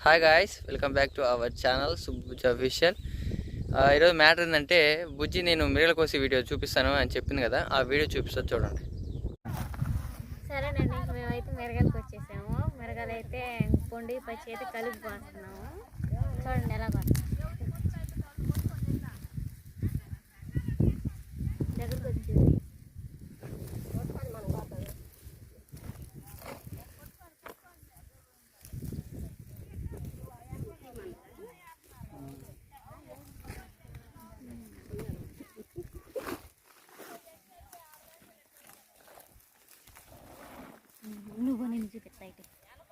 Hi guys welcome back to our channel Subbu's official ఈరోజు matter ఏంటంటే బుజ్జి నేను మిరగల కోసి వీడియో చూపిస్తాను అని చెప్పింది కదా ఆ వీడియో చూపిస్తా చూడండి. సరేనండి మేమైతే మిరగాయలకు వచ్చేసాము. మిరగలు అయితే పొండి పచ్చి అయితే కలిపి చూడండి ఎలా పోస్తాం దగ్గరకు వచ్చింది నువ్వు నేను చూపిస్తా ఇటు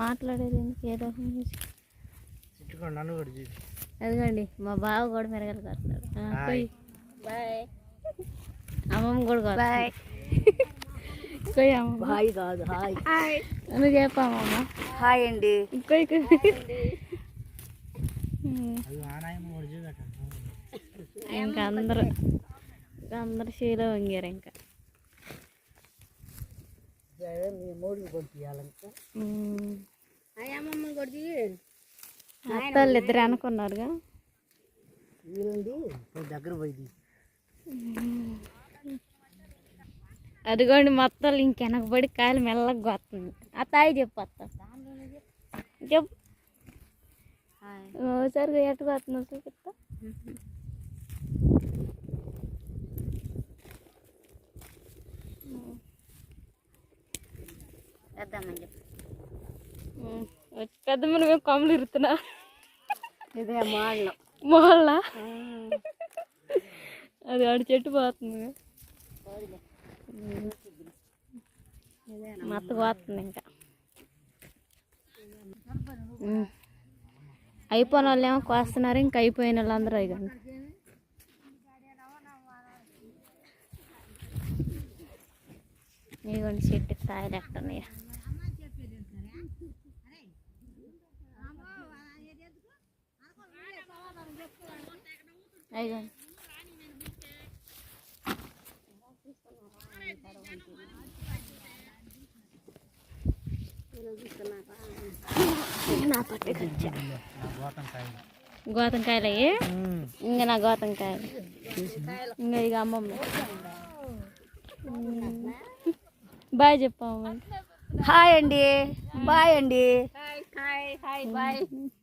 మాట్లాడేది ఎందుకు? ఏదో అదిగోండి మా బావ కూడా మెరగలు కడుతున్నాడు హాయ్. బాయ్. అమ్మమ్మ కూడా బాయ్. కొయ్యి హాయ్ కాదు హాయ్. నువ్వు చెప్పమ్మమ్మ హాయ్ అండి. కొయ్యి కొయ్యి అది ఆనాయమ్మ కూడా చూపెట్టండి ఇంకా అందరూ ఇంకా అందరు షీలో వంగారు ఇంకా. మీ మూడు కొట్టియాలంటే. ఉమ్. హాయ్ అమ్మమ్మ కొట్టి అత్తలు ఇద్దరు అనుకున్నారుగా? వీళ్ళండి దగ్గర పోయింది అదిగోండి మొత్తం ఇంకెనకబడి కాయలు మెల్లగా వస్తుంది ఆ తాయి చెప్పు అత్త. చెప్పు. సరిగా ఎట్టు చూపిస్తా వేద్దామని చెప్పి. పెద్ద మనం కొమ్మలు ఇరుతున్నా. ఇదే మాడలం మొహల్లా అది ఆడి చెట్టు పోతుంది. మత్తు పోతుంది ఇంకా. అయిపోయిన వాళ్ళు ఏమో కోస్తున్నారు ఇంకా అయిపోయిన వాళ్ళందరూ ఇగండి ఇదిగోండి చెట్టు కాయలు ఎక్కడున్నాయి అయిగోండి నా పట్టుకొచ్చా గోతంకాయలు అయ్యి ఇంకా నా గోతంకాయలు ఇంకా ఇక అమ్మమ్మ బాయ్ చెప్పమ్మ హాయ్ అండి బాయ్ అండి హాయ్ హాయ్ బాయ్